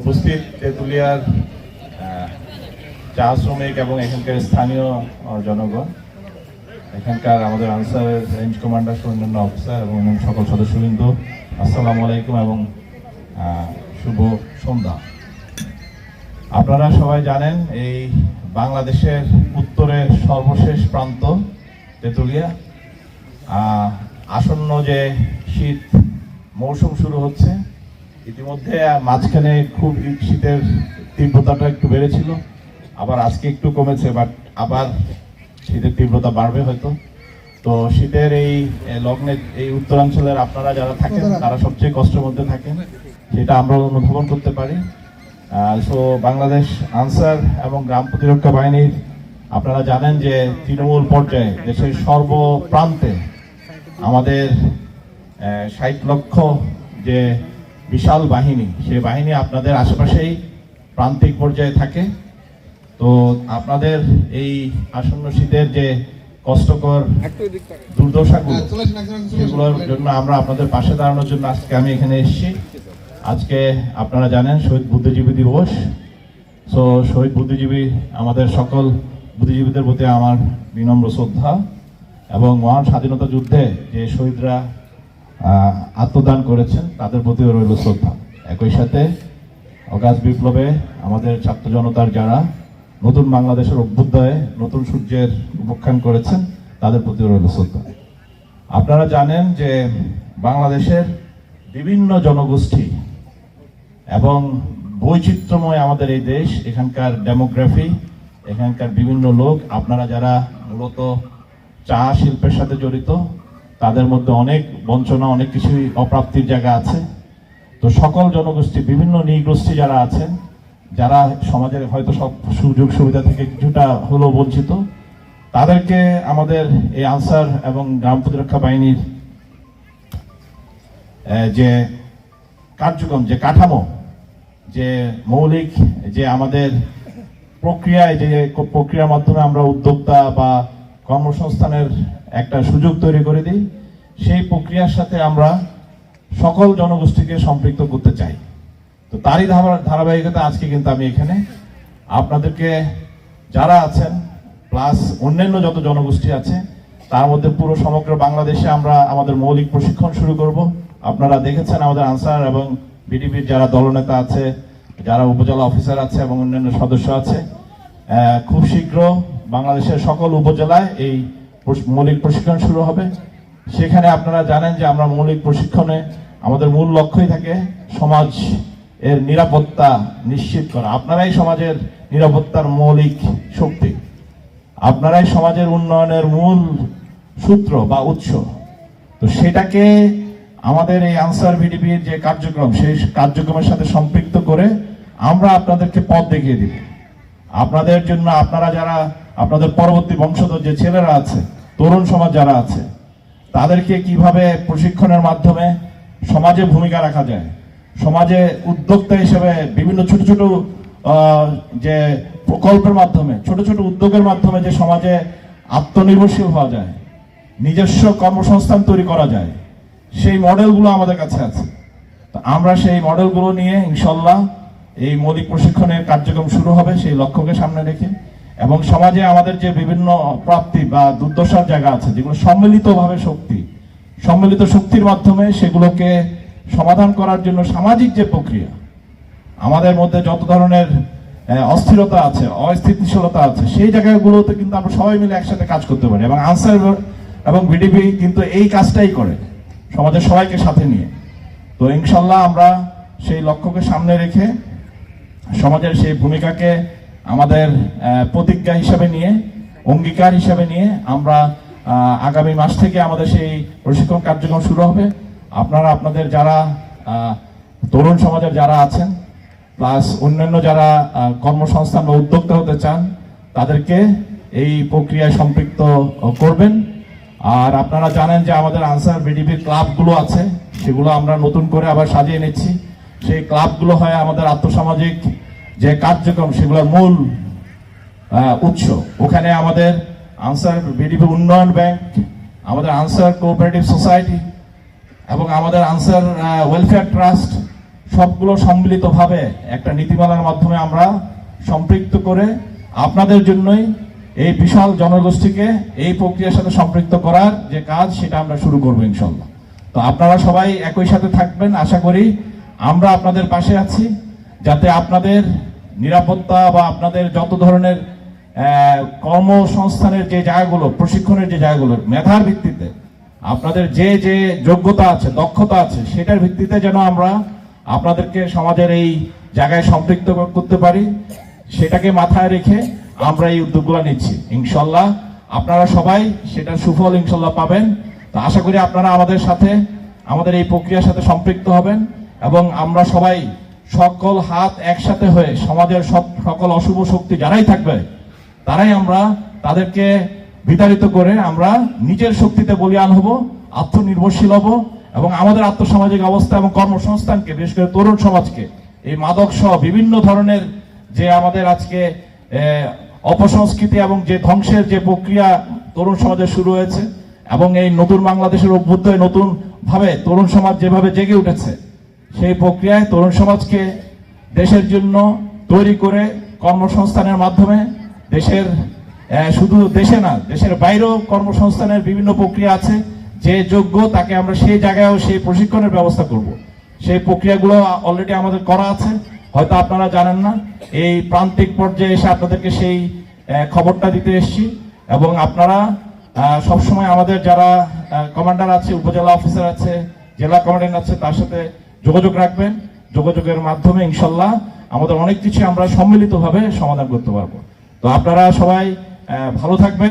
উপস্থিত তেঁতুলিয়ার চা শ্রমিক এবং এখানকার স্থানীয় জনগণ। এখানকার আমাদের আনসারের রেঞ্জ কমান্ডার অন্যান্য অফিসার এবং সকল সদস্যবৃন্দ, আসসালামু আলাইকুম এবং শুভ সন্ধ্যা। আপনারা সবাই জানেন এই বাংলাদেশের উত্তরের সর্বশেষ প্রান্ত, তেঁতুলিয়া। আসন্ন যে শীত মৌসুম শুরু হচ্ছে ইতিমধ্যে মাঝখানে খুব শীতের তীব্রতাটা একটু বেড়েছিল। আবার আজকে একটু কমেছে বাট আবার শীতের তীব্রতা বাড়বে হয়তো। তো শীতের এই লগ্নে এই উত্তরাঞ্চলের আপনারা যারা থাকেন তারা সবচেয়ে কষ্টের মধ্যে থাকেন। সেটা আমরা অনুধাবন করতে পারি। সো বাংলাদেশ আনসার এবং গ্রাম প্রতিরক্ষা বাহিনীর আপনারা জানেন যে তৃণমূল পর্যায়ে দেশের সর্বপ্রান্তে আমাদের ষাট লক্ষ যে বিশাল বাহিনী। সেই বাহিনী আপনাদের আশেপাশেই প্রান্তিক পর্যায়ে থাকে। তো আপনাদের এই আসন্ন শীতের যে কষ্টকর দুর্দশাগুলো, সেগুলোর জন্য আমরা আপনাদের পাশে দাঁড়ানোর জন্য আজকে আমি এখানে এসেছি। আজকে আপনারা জানেন শহীদ বুদ্ধিজীবী দিবস। সো শহীদ বুদ্ধিজীবী, আমাদের সকল বুদ্ধিজীবীদের প্রতি আমার বিনম্র শ্রদ্ধা এবং মহান স্বাধীনতা যুদ্ধে যে শহীদরা আত্মদান করেছেন, তাদের প্রতিও রইল শ্রদ্ধা। একই সাথে অগাস্ট বিপ্লবে আমাদের ছাত্র জনতার যারা নতুন বাংলাদেশের অভ্যুদয়ে নতুন সূর্যের উপখ্যান করেছেন, তাদের প্রতিও রইল শ্রদ্ধা। আপনারা জানেন যে বাংলাদেশের বিভিন্ন জনগোষ্ঠী এবং বৈচিত্র্যময় আমাদের এই দেশ, এখানকার ডেমোগ্রাফি, এখানকার বিভিন্ন লোক, আপনারা যারা মূলত চা শিল্পের সাথে জড়িত তাদের মধ্যে অনেক বঞ্চনা, অনেক কিছুই অপ্রাপ্তির জায়গা আছে। তো সকল জনগোষ্ঠী, বিভিন্ন নৃগোষ্ঠী যারা আছেন, যারা সমাজের হয়তো সব সুযোগ সুবিধা থেকে কিছুটা হলেও বঞ্চিত, তাদেরকে আমাদের এই আনসার এবং গ্রাম প্রতিরক্ষা বাহিনীর যে কার্যক্রম, যে কাঠামো, যে মৌলিক, যে আমাদের প্রক্রিয়ায়, যে প্রক্রিয়ার মাধ্যমে আমরা উদ্যোক্তা বা কর্মসংস্থানের একটা সুযোগ তৈরি করে দিই। সেই প্রক্রিয়ার সাথে আমরা সকল জনগোষ্ঠীকে সম্পৃক্ত করতে চাই। তো তারই ধারাবাহিকতা আজকে কিন্তু আমি এখানে আপনাদেরকে যারা আছেন প্লাস অন্যান্য যত জনগোষ্ঠী আছে, তার মধ্যে পুরো সমগ্র বাংলাদেশে আমরা আমাদের মৌলিক প্রশিক্ষণ শুরু করব। আপনারা দেখেছেন আমাদের আনসার এবং বিডিপির যারা দলনেতা আছে, যারা উপজেলা অফিসার আছে এবং অন্যান্য সদস্য আছে খুব শীঘ্র বাংলাদেশের সকল উপজেলায় এই মৌলিক প্রশিক্ষণ শুরু হবে। সেখানে আপনারা জানেন যে আমরা মৌলিক প্রশিক্ষণে আমাদের মূল লক্ষ্যই থাকে সমাজ এর নিরাপত্তা নিশ্চিত করা। আপনারাই সমাজের নিরাপত্তার মৌলিক শক্তি। আপনারাই সমাজের উন্নয়নের মূল সূত্র বা উৎস। তো সেটাকে আমাদের এই আনসার ভিডিপির যে কার্যক্রম, সেই কার্যক্রমের সাথে সম্পৃক্ত করে আমরা আপনাদেরকে পথ দেখিয়ে দিব। আপনাদের জন্য আপনারা যারা আপনাদের পরবর্তী বংশধর যে ছেলেরা আছে, তরুণ সমাজ যারা আছে, তাদেরকে কীভাবে প্রশিক্ষণের মাধ্যমে সমাজে ভূমিকা রাখা যায়? সমাজে উদ্যোক্তা হিসেবে বিভিন্ন ছোট ছোট যে প্রকল্পের মাধ্যমে, ছোট ছোট উদ্যোগের মাধ্যমে যে সমাজে আত্মনির্ভরশীল হওয়া যায়, নিজস্ব কর্মসংস্থান তৈরি করা যায়, সেই মডেলগুলো আমাদের কাছে আছে। তো আমরা সেই মডেলগুলো নিয়ে ইনশাল্লাহ এই মৌলিক প্রশিক্ষণের কার্যক্রম শুরু হবে, সেই লক্ষ্যকে সামনে রেখে। এবং সমাজে আমাদের যে বিভিন্ন প্রাপ্তি বা দুর্দশার জায়গা আছে, যেগুলো সম্মিলিতভাবে শক্তি, সম্মিলিত শক্তির মাধ্যমে সেগুলোকে সমাধান করার জন্য সামাজিক যে প্রক্রিয়া, আমাদের মধ্যে যত ধরনের অস্থিরতা আছে, অস্থিতিশীলতা আছে, সেই জায়গাগুলোতে কিন্তু আমরা সবাই মিলে একসাথে কাজ করতে পারি। এবং আনসার এবং বিডিপি কিন্তু এই কাজটাই করে, সমাজের সবাইকে সাথে নিয়ে। তো ইনশাল্লাহ আমরা সেই লক্ষ্যকে সামনে রেখে সমাজের সেই ভূমিকাকে আমাদের প্রতিজ্ঞা হিসাবে নিয়ে, অঙ্গীকার হিসাবে নিয়ে আমরা আগামী মাস থেকে আমাদের সেই প্রশিক্ষণ কার্যক্রম শুরু হবে। আপনারা, আপনাদের যারা তরুণ সমাজের যারা আছেন, প্লাস অন্যান্য যারা কর্মসংস্থান বা উদ্যোক্তা হতে চান, তাদেরকে এই প্রক্রিয়ায় সম্পৃক্ত করবেন। আর আপনারা জানেন যে আমাদের আনসার বিডিপির ক্লাবগুলো আছে, সেগুলো আমরা নতুন করে আবার সাজিয়ে নিচ্ছি। সেই ক্লাবগুলো হয় আমাদের আর্থসামাজিক যে কার্যক্রম সেগুলোর মূল উৎস। ওখানে আমাদের আনসার বিডিপি উন্নয়ন ব্যাংক, আমাদের আনসার কোঅপারেটিভ সোসাইটি এবং আমাদের আনসার ওয়েলফেয়ার ট্রাস্ট সবগুলো সম্মিলিতভাবে একটা নীতিমালার মাধ্যমে আমরা সম্পৃক্ত করে আপনাদের জন্যই এই বিশাল জনগোষ্ঠীকে এই প্রক্রিয়ার সাথে সম্পৃক্ত করার যে কাজ, সেটা আমরা শুরু করব ইনশাল্লাহ। তো আপনারা সবাই একই সাথে থাকবেন। আশা করি আমরা আপনাদের পাশে আছি। যাতে আপনাদের নিরাপত্তা বা আপনাদের যত ধরনের কর্মসংস্থানের যে জায়গাগুলো, প্রশিক্ষণের যে জায়গাগুলো, মেধার ভিত্তিতে, আপনাদের যে যে যোগ্যতা আছে, দক্ষতা আছে, সেটার ভিত্তিতে যেন আমরা আপনাদেরকে সমাজের এই জায়গায় সম্পৃক্ত করতে পারি, সেটাকে মাথায় রেখে আমরা এই উদ্যোগগুলো নিচ্ছি। ইনশাল্লাহ আপনারা সবাই সেটার সুফল ইনশাল্লাহ পাবেন। তো আশা করি আপনারা আমাদের সাথে, আমাদের এই প্রক্রিয়ার সাথে সম্পৃক্ত হবেন এবং আমরা সবাই সকল হাত একসাথে হয়ে, সমাজের সব- সকল অশুভ শক্তি যারাই থাকবে, তারাই আমরা তাদেরকে বিতাড়িত করে আমরা নিজের শক্তিতে বলিয়ান হব, আত্মনির্ভরশীল হব এবং আমাদের আত্মসামাজিক অবস্থা এবং কর্মসংস্থানকে, বিশেষ করে তরুণ সমাজকে, এই মাদক সহ বিভিন্ন ধরনের যে আমাদের আজকে অপসংস্কৃতি এবং যে ধ্বংসের যে প্রক্রিয়া তরুণ সমাজে শুরু হয়েছে এবং এই নতুন বাংলাদেশের অভ্যুত্ত নতুন ভাবে তরুণ সমাজ যেভাবে জেগে উঠেছে সেই প্রক্রিয়ায় তরুণ সমাজকে দেশের জন্য তৈরি করে কর্মসংস্থানের মাধ্যমে দেশের শুধু দেশে না, দেশের বাইরেও কর্মসংস্থানের বিভিন্ন প্রক্রিয়া আছে, যে যোগ্য তাকে আমরা সেই জায়গায়ও সেই প্রশিক্ষণের ব্যবস্থা করব। সেই প্রক্রিয়াগুলো অলরেডি আমাদের করা আছে, হয়তো আপনারা জানেন না। এই প্রান্তিক পর্যায়ে এসে আপনাদেরকে সেই খবরটা দিতে এসেছি। এবং আপনারা সবসময় আমাদের যারা কমান্ডার আছে, উপজেলা অফিসার আছে, জেলা কমান্ডার আছে, তার সাথে যোগাযোগ রাখবেন, যোগাযোগের মাধ্যমে ইনশাল্লাহ আমাদের অনেক কিছু আমরা সম্মিলিতভাবে সমাধান করতে পারব। তো আপনারা সবাই ভালো থাকবেন।